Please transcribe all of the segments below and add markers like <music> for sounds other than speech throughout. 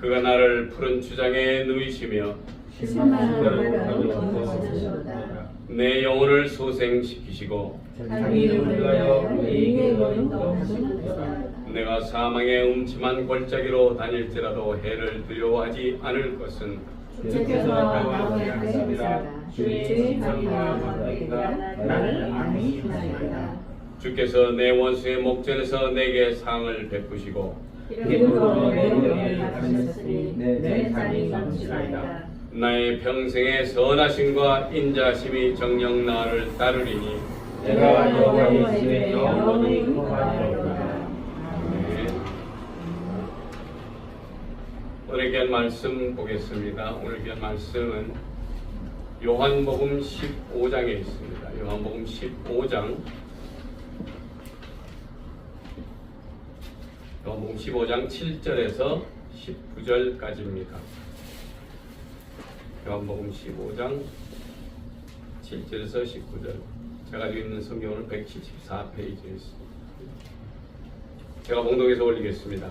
그가 나를 푸른 주장에 누이시며 내 영혼을 소생시키시고 내가 사망의 음침한 골짜기로 다닐지라도 해를 두려워하지 않을 것은 주께서 나와 함께하시리라 주의 함께가 나를 안위하시리라 주께서 내 원수의 목전에서 내게 상을 베푸시고 내내 잔이 넘치나이다 나의 평생의 선하심과 인자심이 정녕 나를 따르리니 내가 여호와의 집에 영원히 거하리로다 네. 오늘 귀한 말씀 보겠습니다. 오늘 귀한 말씀은 요한복음 15장에 있습니다. 요한복음 15장 요한복음 15장 7절에서 19절까지입니다. 요한복음 15장 7절에서 19절 제가 있는 성경은 174페이지에 있습니다. 제가 봉독해서 올리겠습니다.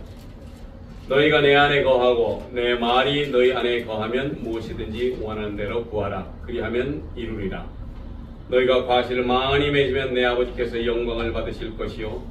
너희가 내 안에 거하고 내 말이 너희 안에 거하면 무엇이든지 원하는 대로 구하라. 그리하면 이루리라. 너희가 과실을 많이 맺으면 내 아버지께서 영광을 받으실 것이요.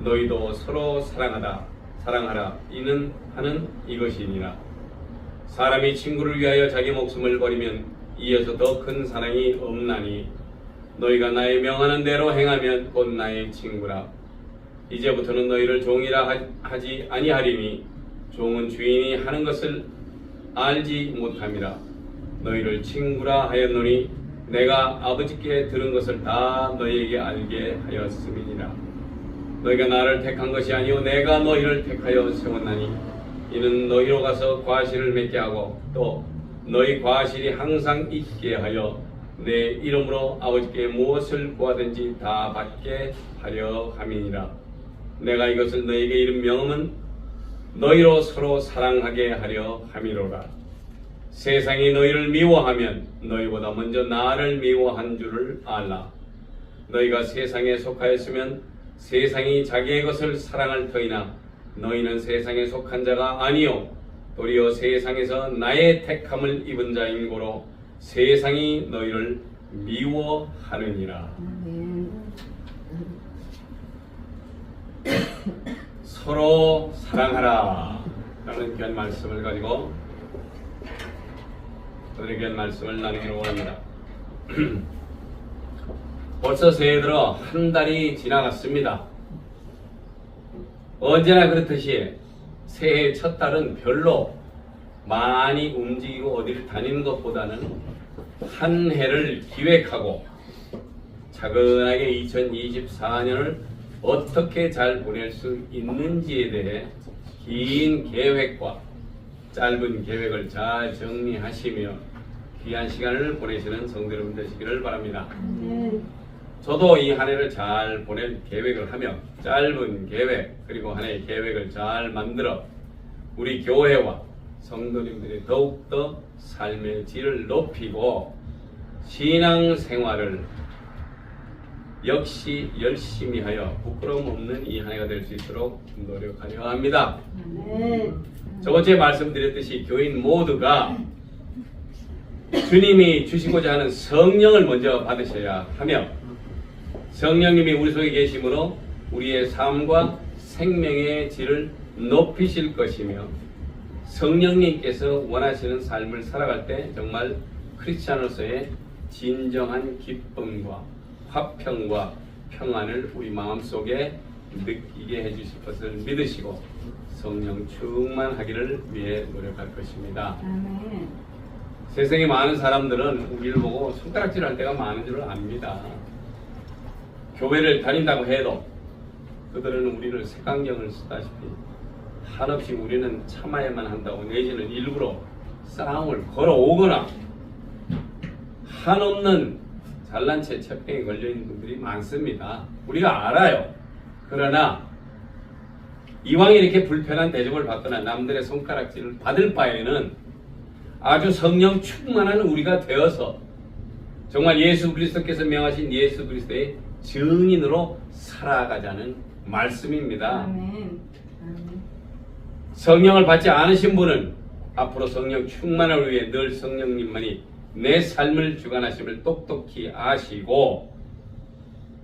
너희도 서로 사랑하다 사랑하라 이는 하는 이것이니라. 사람이 친구를 위하여 자기 목숨을 버리면 이에서 더 큰 사랑이 없나니 너희가 나의 명하는 대로 행하면 곧 나의 친구라. 이제부터는 너희를 종이라 하- 하지 아니하리니 종은 주인이 하는 것을 알지 못함이라. 너희를 친구라 하였노니 내가 아버지께 들은 것을 다 너희에게 알게 하였음이니라. 너희가 나를 택한 것이 아니요 내가 너희를 택하여 세웠나니 이는 너희로 가서 과실을 맺게 하고 또 너희 과실이 항상 있게 하여 내 이름으로 아버지께 무엇을 구하든지 다 받게 하려 함이니라. 내가 이것을 너희에게 이른 명은 너희로 서로 사랑하게 하려 함이로라. 세상이 너희를 미워하면 너희보다 먼저 나를 미워한 줄을 알라. 너희가 세상에 속하였으면 세상이 자기의 것을 사랑할 터이나 너희는 세상에 속한 자가 아니요 도리어 세상에서 나의 택함을 입은 자인 고로 세상이 너희를 미워하느니라. 서로 사랑하라. 라는 귀한 말씀을 가지고 오늘의 귀한 말씀을 나누기를 원합니다. 벌써 새해 들어 한 달이 지나갔습니다. 언제나 그렇듯이 새해 첫 달은 별로 많이 움직이고 어디를 다니는 것보다는 한 해를 기획하고 차근하게 2024년을 어떻게 잘 보낼 수 있는지에 대해 긴 계획과 짧은 계획을 잘 정리하시며 귀한 시간을 보내시는 성도 여러분 되시기를 바랍니다. 저도 이 한 해를 잘 보낼 계획을 하며 짧은 계획 그리고 한 해의 계획을 잘 만들어 우리 교회와 성도님들이 더욱더 삶의 질을 높이고 신앙 생활을 역시 열심히 하여 부끄러움 없는 이 한 해가 될 수 있도록 노력하려 합니다. 저번 주에 말씀드렸듯이 교인 모두가 주님이 주시고자 하는 성령을 먼저 받으셔야 하며 성령님이 우리 속에 계심으로 우리의 삶과 생명의 질을 높이실 것이며 성령님께서 원하시는 삶을 살아갈 때 정말 크리스찬으로서의 진정한 기쁨과 화평과 평안을 우리 마음속에 느끼게 해주실 것을 믿으시고 성령 충만하기를 위해 노력할 것입니다. 세상에 많은 사람들은 우리를 보고 손가락질 할 때가 많은 줄 압니다. 교회를 다닌다고 해도 그들은 우리를 색안경을 쓰다시피 한없이 우리는 참아야만 한다고 내지는 일부러 싸움을 걸어오거나 한없는 잘난 체 채병에 걸려있는 분들이 많습니다. 우리가 알아요. 그러나 이왕 이렇게 불편한 대접을 받거나 남들의 손가락질을 받을 바에는 아주 성령 충만한 우리가 되어서 정말 예수 그리스도께서 명하신 예수 그리스도의 증인으로 살아가자는 말씀입니다. 아멘. 아멘. 성령을 받지 않으신 분은 앞으로 성령 충만을 위해 늘 성령님만이 내 삶을 주관하심을 똑똑히 아시고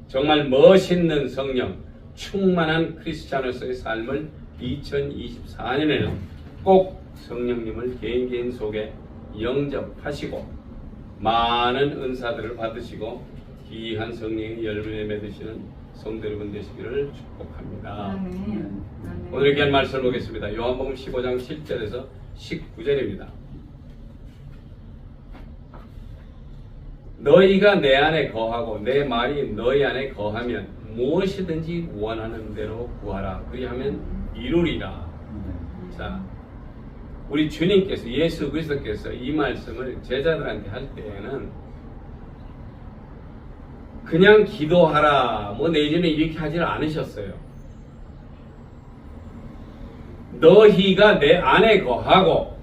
정말 멋있는 성령 충만한 크리스찬으로서의 삶을 2024년에는 꼭 성령님을 개인 개인 속에 영접하시고 많은 은사들을 받으시고 귀한 성령의 열매를 맺으시는 성도 여러분 되시기를 축복합니다. 아멘. 아멘. 오늘 귀한 말씀을 보겠습니다. 요한복음 15장 7절에서 19절입니다. 너희가 내 안에 거하고 내 말이 너희 안에 거하면 무엇이든지 원하는 대로 구하라. 그리하면 이루리라. 자, 우리 주님께서 예수 그리스도께서 이 말씀을 제자들한테 할 때에는 그냥 기도하라 뭐 내지는 이렇게 하지는 않으셨어요. 너희가 내 안에 거하고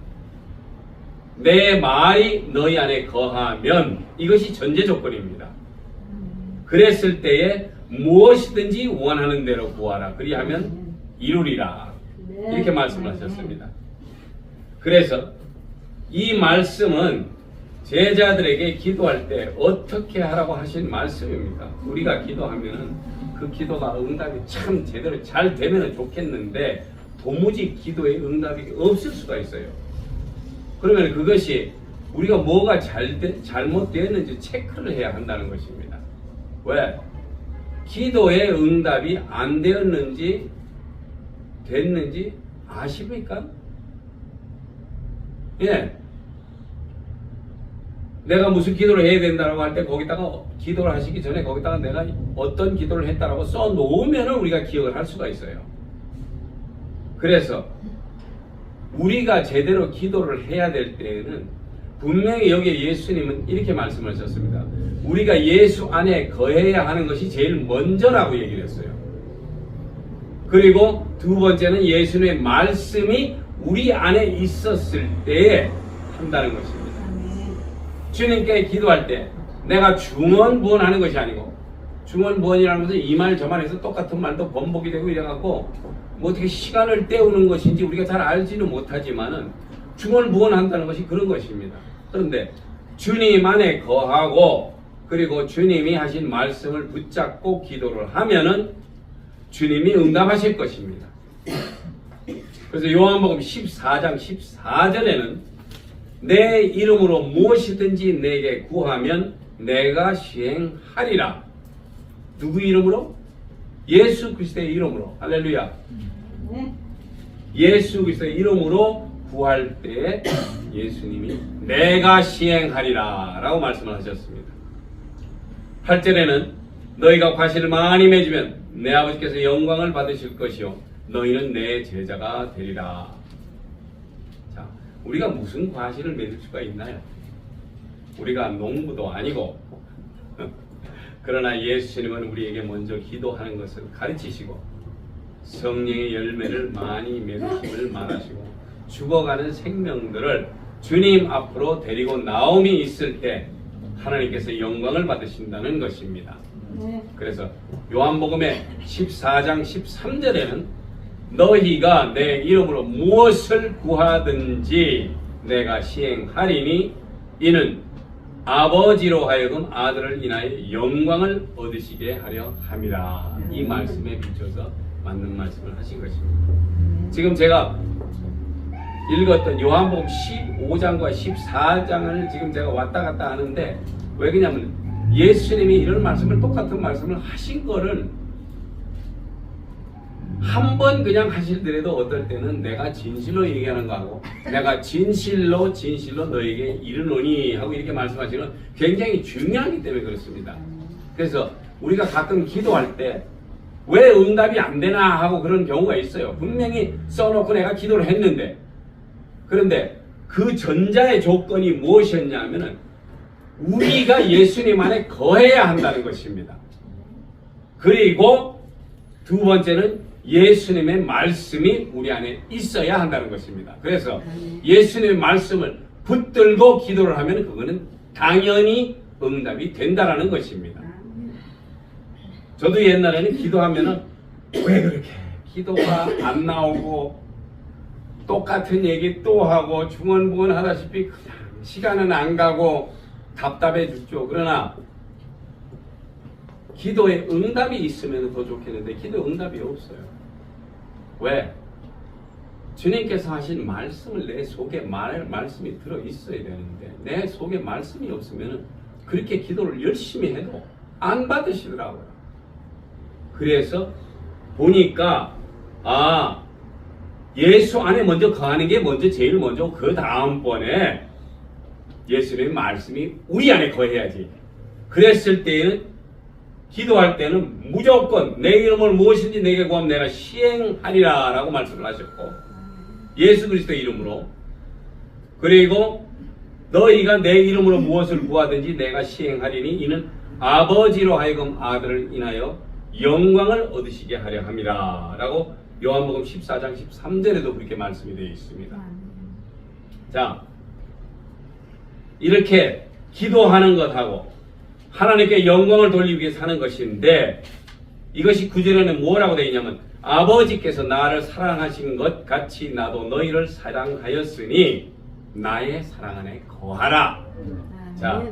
내 말이 너희 안에 거하면 이것이 전제 조건입니다. 그랬을 때에 무엇이든지 원하는 대로 구하라. 그리하면 이루리라. 네. 이렇게 말씀하셨습니다. 그래서 이 말씀은 제자들에게 기도할 때 어떻게 하라고 하신 말씀입니다. 우리가 기도하면은 그 기도가 응답이 참 제대로 잘 되면 좋겠는데 도무지 기도에 응답이 없을 수가 있어요. 그러면 그것이 우리가 뭐가 잘 되- 잘못되었는지 체크를 해야 한다는 것입니다. 왜? 기도의 응답이 안 되었는지 됐는지 아십니까? 예. 내가 무슨 기도를 해야 된다고 할 때 거기다가 기도를 하시기 전에 거기다가 내가 어떤 기도를 했다라고 써 놓으면 우리가 기억을 할 수가 있어요. 그래서 우리가 제대로 기도를 해야 될 때에는 분명히 여기에 예수님은 이렇게 말씀하셨습니다. 우리가 예수 안에 거해야 하는 것이 제일 먼저라고 얘기를 했어요. 그리고 두 번째는 예수님의 말씀이 우리 안에 있었을 때에 한다는 것입니다. 주님께 기도할 때 내가 중언부언하는 것이 아니고 중언부언이라면서 이말 저 말해서 똑같은 말도 번복이 되고 이래갖고 뭐 어떻게 시간을 때우는 것인지 우리가 잘 알지는 못하지만은 중언부언한다는 것이 그런 것입니다. 그런데 주님 안에 거하고 그리고 주님이 하신 말씀을 붙잡고 기도를 하면은 주님이 응답하실 것입니다. 그래서 요한복음 14장 14절에는 내 이름으로 무엇이든지 내게 구하면 내가 시행하리라. 누구 이름으로? 예수 그리스도의 이름으로. 할렐루야. 네. 예수 그리스도의 이름으로 구할 때 예수님이 내가 시행하리라 라고 말씀을 하셨습니다. 8절에는 너희가 과실을 많이 맺으면 내 아버지께서 영광을 받으실 것이요 너희는 내 제자가 되리라. 자, 우리가 무슨 과실을 맺을 수가 있나요? 우리가 농부도 아니고 <laughs> 그러나 예수님은 우리에게 먼저 기도하는 것을 가르치시고 성령의 열매를 많이 맺으심을 말하시고 죽어가는 생명들을 주님 앞으로 데리고 나옴이 있을 때 하나님께서 영광을 받으신다는 것입니다. 네. 그래서 요한복음의 14장 13절에는 너희가 내 이름으로 무엇을 구하든지 내가 시행하리니 이는 아버지로 하여금 아들을 인하여 영광을 얻으시게 하려 함이라. 이 말씀에 비춰서 맞는 말씀을 하신 것입니다. 지금 제가 읽었던 요한복음 15장과 14장을 지금 제가 왔다 갔다 하는데 왜 그러냐면 예수님이 이런 말씀을 똑같은 말씀을 하신 거를 한 번 그냥 하실더라도 어떨 때는 내가 진실로 얘기하는 거하고 내가 진실로 진실로 너에게 이르노니 하고 이렇게 말씀하시는 굉장히 중요하기 때문에 그렇습니다. 그래서 우리가 가끔 기도할 때 왜 응답이 안 되나 하고 그런 경우가 있어요. 분명히 써놓고 내가 기도를 했는데 그런데 그 전자의 조건이 무엇이었냐면은 우리가 예수님 안에 거해야 한다는 것입니다. 그리고 두 번째는 예수님의 말씀이 우리 안에 있어야 한다는 것입니다. 그래서 예수님의 말씀을 붙들고 기도를 하면 그거는 당연히 응답이 된다라는 것입니다. 저도 옛날에는 기도하면은 왜 그렇게 기도가 안 나오고 똑같은 얘기 또 하고 중언부언 하다시피 그냥 시간은 안 가고 답답해 죽죠. 그러나 기도에 응답이 있으면 더 좋겠는데 기도 응답이 없어요. 왜? 주님께서 하신 말씀을 내 속에 말, 말씀이 들어 있어야 되는데 내 속에 말씀이 없으면 그렇게 기도를 열심히 해도 안 받으시더라고요. 그래서 보니까 아 예수 안에 먼저 거하는 게 먼저 제일 먼저 그 다음번에 예수님의 말씀이 우리 안에 거해야지. 그랬을 때는 기도할 때는 무조건 내 이름을 무엇인지 내게 구하면 내가 시행하리라 라고 말씀을 하셨고 예수 그리스도 이름으로 그리고 너희가 내 이름으로 무엇을 구하든지 내가 시행하리니 이는 아버지로 하여금 아들을 인하여 영광을 얻으시게 하려 함이라 라고 요한복음 14장 13절에도 그렇게 말씀이 되어 있습니다. 자, 이렇게 기도하는 것하고 하나님께 영광을 돌리기 위해 사는 것인데 이것이 구절에는 뭐라고 되어 있냐면 아버지께서 나를 사랑하신 것 같이 나도 너희를 사랑하였으니 나의 사랑 안에 거하라. 자.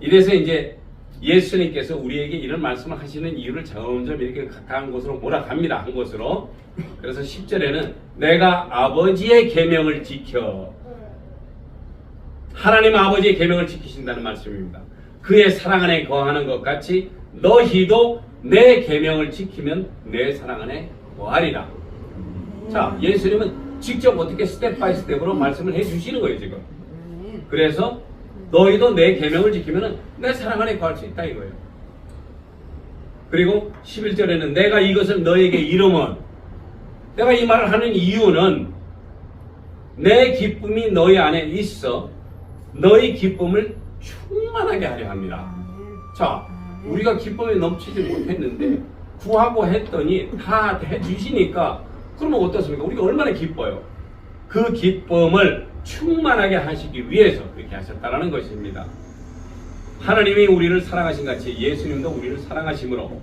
이래서 이제 예수님께서 우리에게 이런 말씀을 하시는 이유를 점점 이렇게 가까운 곳으로 몰아갑니다. 한 곳으로. 그래서 10절에는 내가 아버지의 계명을 지켜 하나님 아버지의 계명을 지키신다는 말씀입니다. 그의 사랑 안에 거하는 것 같이 너희도 내 계명을 지키면 내 사랑 안에 거하리라. 자, 예수님은 직접 어떻게 스텝 바이 스텝으로 말씀을 해 주시는 거예요, 지금. 그래서 너희도 내 계명을 지키면 내 사랑 안에 거할 수 있다 이거예요. 그리고 11절에는 내가 이것을 너에게 이름은 내가 이 말을 하는 이유는 내 기쁨이 너희 안에 있어 너희 기쁨을 충만하게 하려 합니다. 아멘. 자, 우리가 기쁨에 넘치지 못했는데 구하고 했더니 다 해주시니까 그러면 어떻습니까? 우리가 얼마나 기뻐요. 그 기쁨을 충만하게 하시기 위해서 그렇게 하셨다는 것입니다. 하나님이 우리를 사랑하신 같이 예수님도 우리를 사랑하심으로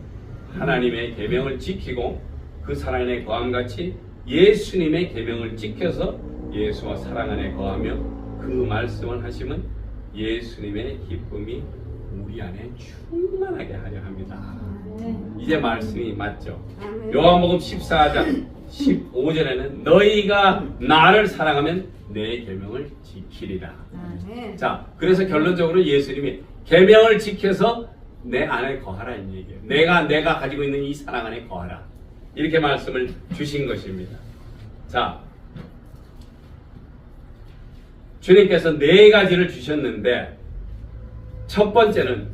하나님의 계명을 지키고 그 사랑 안에 거함 같이 예수님의 계명을 지켜서 예수와 사랑 안에 거하며 그 말씀을 하시면 예수님의 기쁨이 우리 안에 충만하게 하려 합니다. 아멘. 이제 말씀이 맞죠? 아멘. 요한복음 14장 15절에는 너희가 나를 사랑하면 내 계명을 지키리라. 아멘. 자, 그래서 결론적으로 예수님이 계명을 지켜서 내 안에 거하라는 얘기예요. 내가 내가 가지고 있는 이 사랑 안에 거하라. 이렇게 말씀을 주신 것입니다. 자, 주님께서 네 가지를 주셨는데 첫 번째는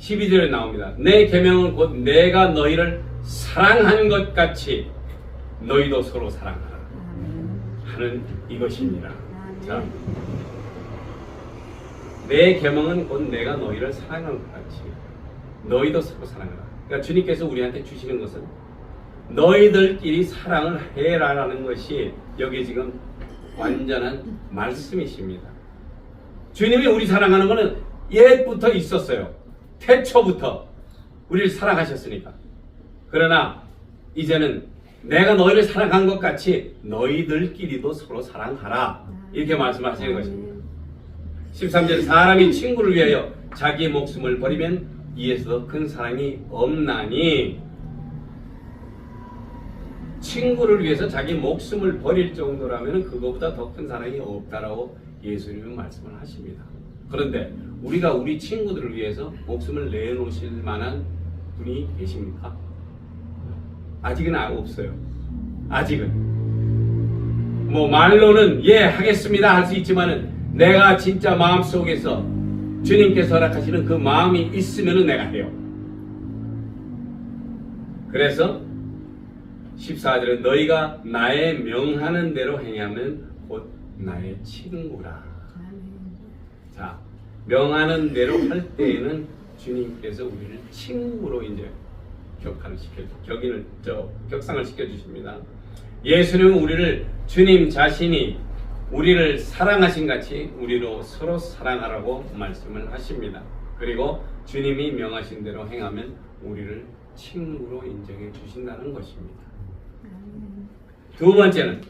12절에 나옵니다. 내 계명은 곧 내가 너희를 사랑한 것 같이 너희도 서로 사랑하라. 하는 이것입니다. 자. 내 계명은 곧 내가 너희를 사랑한 것 같이 너희도 서로 사랑하라. 그러니까 주님께서 우리한테 주시는 것은 너희들끼리 사랑을 해라라는 것이 여기 지금 완전한 말씀이십니다. 주님이 우리 사랑하는 것은 옛부터 있었어요. 태초부터 우리를 사랑하셨으니까. 그러나 이제는 내가 너희를 사랑한 것 같이 너희들끼리도 서로 사랑하라. 이렇게 말씀하시는 것입니다. 13절 사람이 친구를 위하여 자기 목숨을 버리면 이에서 큰 사랑이 없나니 친구를 위해서 자기 목숨을 버릴 정도라면 그거보다 더 큰 사랑이 없다라고 예수님은 말씀을 하십니다. 그런데 우리가 우리 친구들을 위해서 목숨을 내놓으실 만한 분이 계십니까? 아직은 아- 없어요. 아직은. 뭐 말로는 예 하겠습니다 할 수 있지만은 내가 진짜 마음 속에서 주님께서 허락하시는 그 마음이 있으면은 내가 해요. 그래서 14절에 너희가 나의 명하는 대로 행하면 곧 나의 친구라. 자, 명하는 대로 할 때에는 주님께서 우리를 친구로 이제 격하를 시켜 격인을 저 격상을 시켜 주십니다. 예수님은 우리를 주님 자신이 우리를 사랑하신 같이 우리로 서로 사랑하라고 말씀을 하십니다. 그리고 주님이 명하신 대로 행하면 우리를 친구로 인정해 주신다는 것입니다. 두 번째는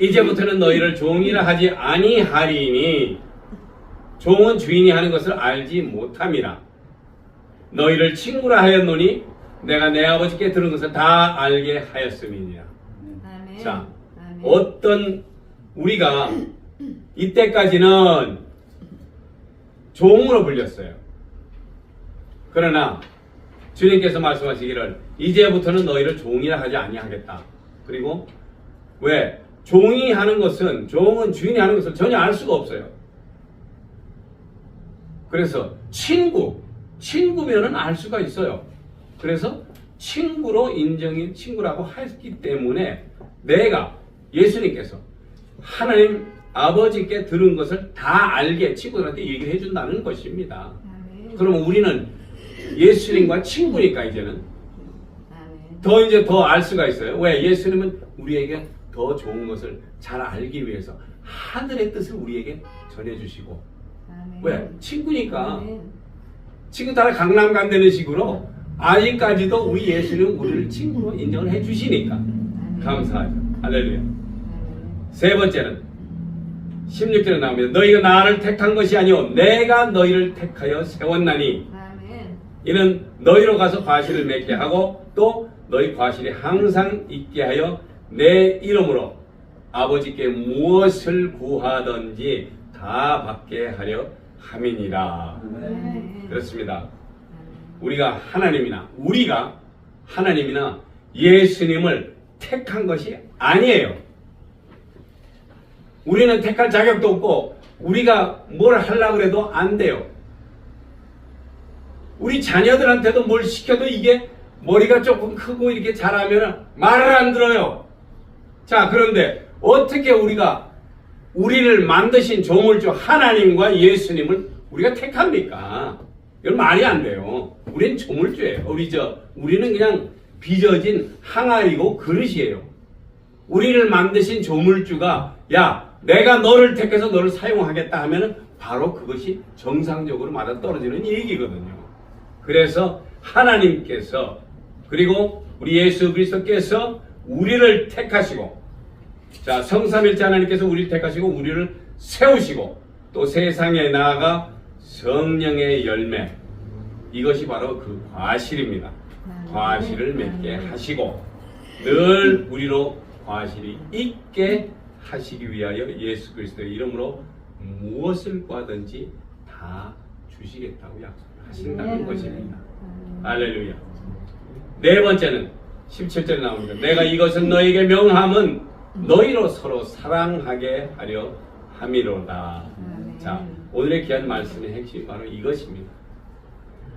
이제부터는 너희를 종이라 하지 아니하리니 종은 주인이 하는 것을 알지 못함이라 너희를 친구라 하였노니 내가 내 아버지께 들은 것을 다 알게 하였음이니라 아멘. 자 아멘. 어떤 우리가 이때까지는 종으로 불렸어요 그러나 주님께서 말씀하시기를 이제부터는 너희를 종이라 하지 아니하겠다 그리고 왜? 종이 하는 것은 종은 주인이 하는 것을 전혀 알 수가 없어요. 그래서 친구, 친구면은 알 수가 있어요. 그래서 친구로 인정이 친구라고 했기 때문에 내가 예수님께서 하나님 아버지께 들은 것을 다 알게 친구들한테 얘기를 해준다는 것입니다. 아멘. 그러면 우리는 예수님과 친구니까 이제는. 더 이제 더 알 수가 있어요. 왜? 예수님은 우리에게 더 좋은 것을 잘 알기 위해서 하늘의 뜻을 우리에게 전해주시고 아멘. 왜? 친구니까 아멘. 친구 따라 강남 간다는 식으로 아직까지도 우리 예수는 우리를 친구로 인정을 해주시니까. 감사하죠. 할렐루야. 세 번째는 16절에 나옵니다. 너희가 나를 택한 것이 아니오 내가 너희를 택하여 세웠나니. 이는 너희로 가서 과실을 맺게 하고 또 너희 과실이 항상 있게 하여 내 이름으로 아버지께 무엇을 구하든지 다 받게 하려 함이니라. 그렇습니다. 우리가 하나님이나 우리가 하나님이나 예수님을 택한 것이 아니에요. 우리는 택할 자격도 없고 우리가 뭘 하려고 해도 안 돼요. 우리 자녀들한테도 뭘 시켜도 이게 머리가 조금 크고 이렇게 자라면 말을 안 들어요. 자, 그런데 어떻게 우리가 우리를 만드신 조물주 하나님과 예수님을 우리가 택합니까? 이건 말이 안 돼요. 우리는 조물주예요. 우리 저 우리는 그냥 빚어진 항아리고 그릇이에요. 우리를 만드신 조물주가 야 내가 너를 택해서 너를 사용하겠다 하면은 바로 그것이 정상적으로 맞아 떨어지는 얘기거든요. 그래서 하나님께서 그리고 우리 예수 그리스도께서 우리를 택하시고 자 성삼일째 하나님께서 우리를 택하시고 우리를 세우시고 또 세상에 나아가 성령의 열매 이것이 바로 그 과실입니다. 과실을 맺게 하시고 늘 우리로 과실이 있게 하시기 위하여 예수 그리스도의 이름으로 무엇을 구하든지 다 주시겠다고 약속하신다는 것입니다. 할렐루야. 네 번째는 17절에 나옵니다. 내가 이것은 너에게 명함은 너희로 서로 사랑하게 하려 함이로다. 아멘. 자, 오늘의 귀한 말씀의 핵심이 바로 이것입니다.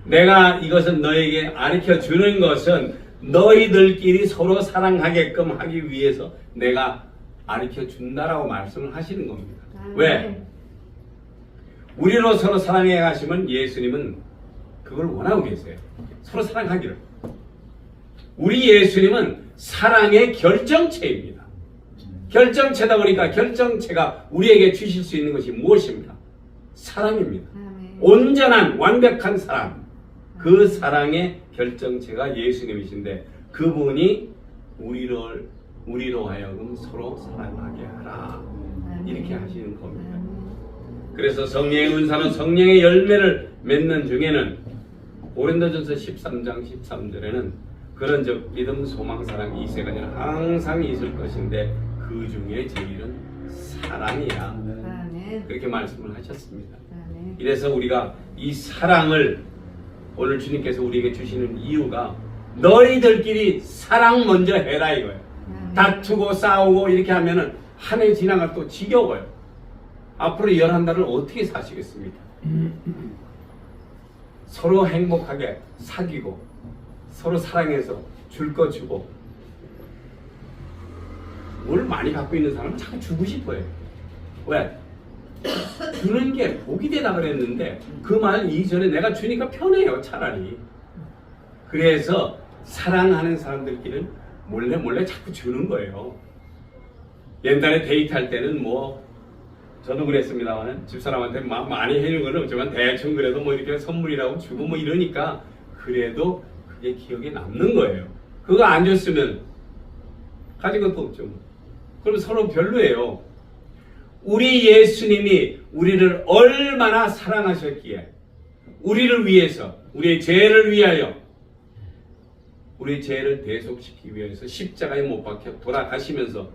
내가 이것은 너에게 가르쳐 주는 것은 너희들끼리 서로 사랑하게끔 하기 위해서 내가 가르쳐 준다라고 말씀을 하시는 겁니다. 아멘. 왜? 우리로 서로 사랑해 가시면 예수님은 그걸 원하고 계세요. 서로 사랑하기를. 우리 예수님은 사랑의 결정체입니다. 결정체다 보니까 결정체가 우리에게 주실 수 있는 것이 무엇입니까? 사랑입니다. 온전한 완벽한 사랑. 그 사랑의 결정체가 예수님이신데 그분이 우리를 우리로 하여금 서로 사랑하게 하라. 이렇게 하시는 겁니다. 그래서 성령의 은사는 성령의 열매를 맺는 중에는 고린도전서 13장 13절에는 그런 적 믿음 소망 사랑 이 세가 아니라 항상 있을 것인데 그 중에 제일은 사랑이야. 그렇게 말씀을 하셨습니다. 이래서 우리가 이 사랑을 오늘 주님께서 우리에게 주시는 이유가 너희들끼리 사랑 먼저 해라 이거예요. 다투고 싸우고 이렇게 하면은 한 해 지나가 또 지겨워요. 앞으로 열한 달을 어떻게 사시겠습니까? 서로 행복하게 사귀고 서로 사랑해서 줄 거 주고 뭘 많이 갖고 있는 사람은 자꾸 주고 싶어요. 왜? 주는 게 복이 되다 그랬는데 그 말 이전에 내가 주니까 편해요 차라리. 그래서 사랑하는 사람들끼리는 몰래 몰래 자꾸 주는 거예요. 옛날에 데이트할 때는 뭐 저도 그랬습니다만 집사람한테 마- 많이 해주는 건 없지만 대충 그래도 뭐 이렇게 선물이라고 주고 뭐 이러니까 그래도 그게 기억에 남는 거예요. 그거 안 줬으면 가진 것도 없죠. 뭐. 그럼 서로 별로예요. 우리 예수님이 우리를 얼마나 사랑하셨기에 우리를 위해서 우리의 죄를 위하여 우리의 죄를 대속시키기 위해서 십자가에 못 박혀 돌아가시면서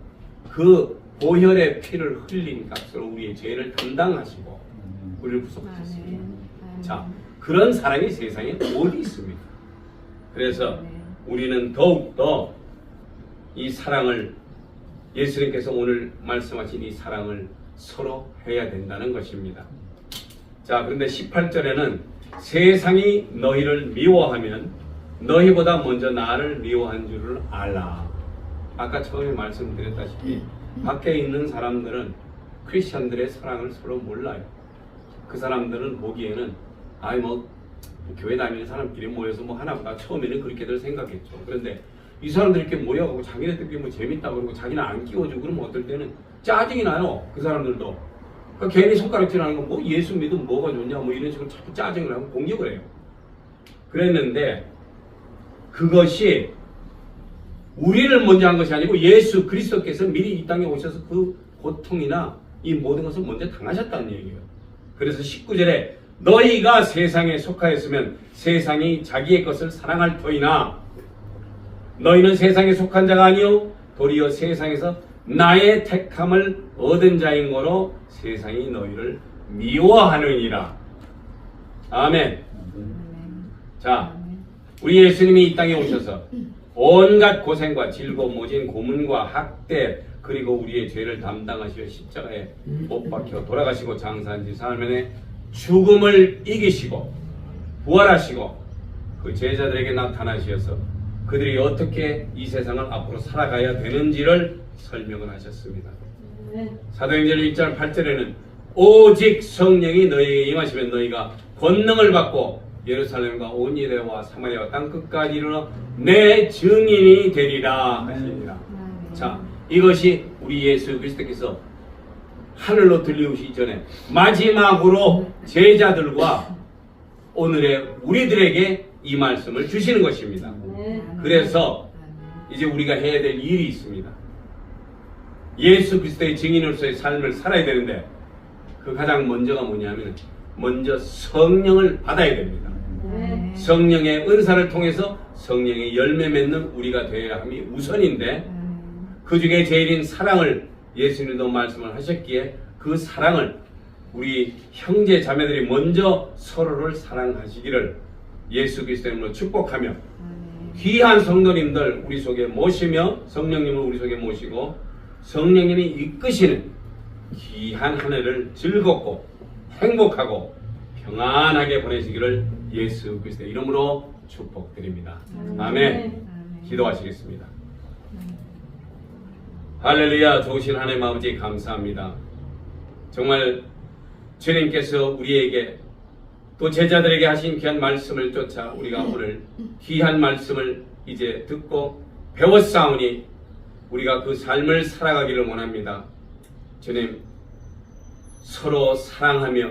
그 보혈의 피를 흘린 값으로 우리의 죄를 담당하시고 우리를 구속하셨습니다. 아멘. 아멘. 자, 그런 사랑이 세상에 어디 있습니까? 그래서 네. 우리는 더욱더 이 사랑을 예수님께서 오늘 말씀하신 이 사랑을 서로 해야 된다는 것입니다. 자, 그런데 18절에는 세상이 너희를 미워하면 너희보다 먼저 나를 미워한 줄을 알라. 아까 처음에 말씀드렸다시피 밖에 있는 사람들은 크리스천들의 사랑을 서로 몰라요. 그 사람들은 보기에는 아이 뭐 교회 다니는 사람끼리 모여서 뭐 하나보다 처음에는 그렇게들 생각했죠. 그런데 이 사람들 이렇게 모여가고 자기네들끼리 뭐 재밌다 그러고 자기는 안 끼워주고 그러면 어떨 때는 짜증이 나요. 그 사람들도. 그러니까 괜히 손가락질 하는 거뭐 예수 믿으면 뭐가 좋냐 뭐 이런 식으로 자꾸 짜증을 하고 공격을 해요. 그랬는데 그것이 우리를 먼저 한 것이 아니고 예수 그리스도께서 미리 이 땅에 오셔서 그 고통이나 이 모든 것을 먼저 당하셨다는 얘기예요. 그래서 19절에 너희가 세상에 속하였으면 세상이 자기의 것을 사랑할 터이나 너희는 세상에 속한 자가 아니요 도리어 세상에서 나의 택함을 얻은 자인 거로 세상이 너희를 미워하느니라. 아멘. 자. 우리 예수님이 이 땅에 오셔서 온갖 고생과 질고 모진 고문과 학대 그리고 우리의 죄를 담당하시어 십자가에 못 박혀 돌아가시고 장사한 지 사흘 만에 죽음을 이기시고 부활하시고 그 제자들에게 나타나시어서 그들이 어떻게 이 세상을 앞으로 살아가야 되는지를 설명을 하셨습니다. 사도행전 1장 8절에는 오직 성령이 너희에게 임하시면 너희가 권능을 받고 예루살렘과 온 유대와 사마리아와 땅 끝까지 이르러 내 증인이 되리라 하시니라. 아멘. 자, 이것이 우리 예수 그리스도께서 하늘로 들리우시기 전에 마지막으로 제자들과 오늘의 우리들에게 이 말씀을 주시는 것입니다. 아멘. 그래서. 이제 우리가 해야 될 일이 있습니다. 예수 그리스도의 증인으로서의 삶을 살아야 되는데 그 가장 먼저가 뭐냐면 먼저 성령을 받아야 됩니다. 아멘. 성령의 은사를 통해서 성령의 열매 맺는 우리가 되어야 함이 우선인데 아멘. 그 중에 제일인 사랑을 예수님도 말씀을 하셨기에 그 사랑을 우리 형제 자매들이 먼저 서로를 사랑하시기를 예수 그리스도님으로 축복하며. 귀한 성도님들 우리 속에 모시며 성령님을 우리 속에 모시고 성령님이 이끄시는 귀한 한 해를 즐겁고 행복하고 평안하게 보내시기를 예수 그리스도의 이름으로 축복드립니다. 아멘. 아멘. 기도하시겠습니다. 할렐루야 좋으신 하나님 아버지 감사합니다. 정말 주님께서 우리에게 또 제자들에게 하신 귀한 말씀을 쫓아 우리가 오늘 귀한 말씀을 이제 듣고 배웠사오니 우리가 그 삶을 살아가기를 원합니다. 주님 서로 사랑하며